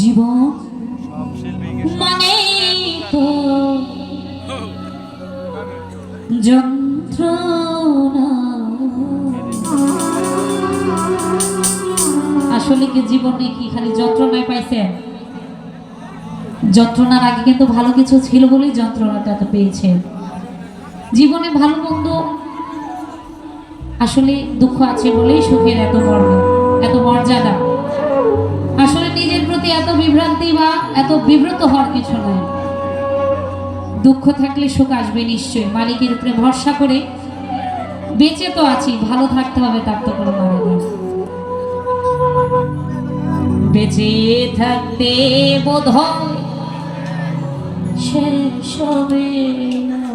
জীবন মানে তো যন্ত্রণা। আসলে কি জীবনে কি খালি যন্ত্রণায় পাইছে? যন্ত্রণার আগে কিন্তু ভালো কিছু ছিল বলেই যন্ত্রণাটা তো পেয়েছে। জীবনে ভালো মন্দ আসলে দুঃখ আছে বলেই সুখের এত মর্ম, এত মর্যাদা। নিজের প্রতি এত বিভ্রান্তি বা এত বিব্রত হওয়ার কিছু নয় দুঃখ থাকলে সুখ আসবে নিশ্চয়ই। মালিকের উপরে ভরসা করে বেঁচে তো আছি, ভালো থাকতে হবে তার তো কোনো মানে নেই। বেঁচে থাকতে বোধ শেষ হবে না।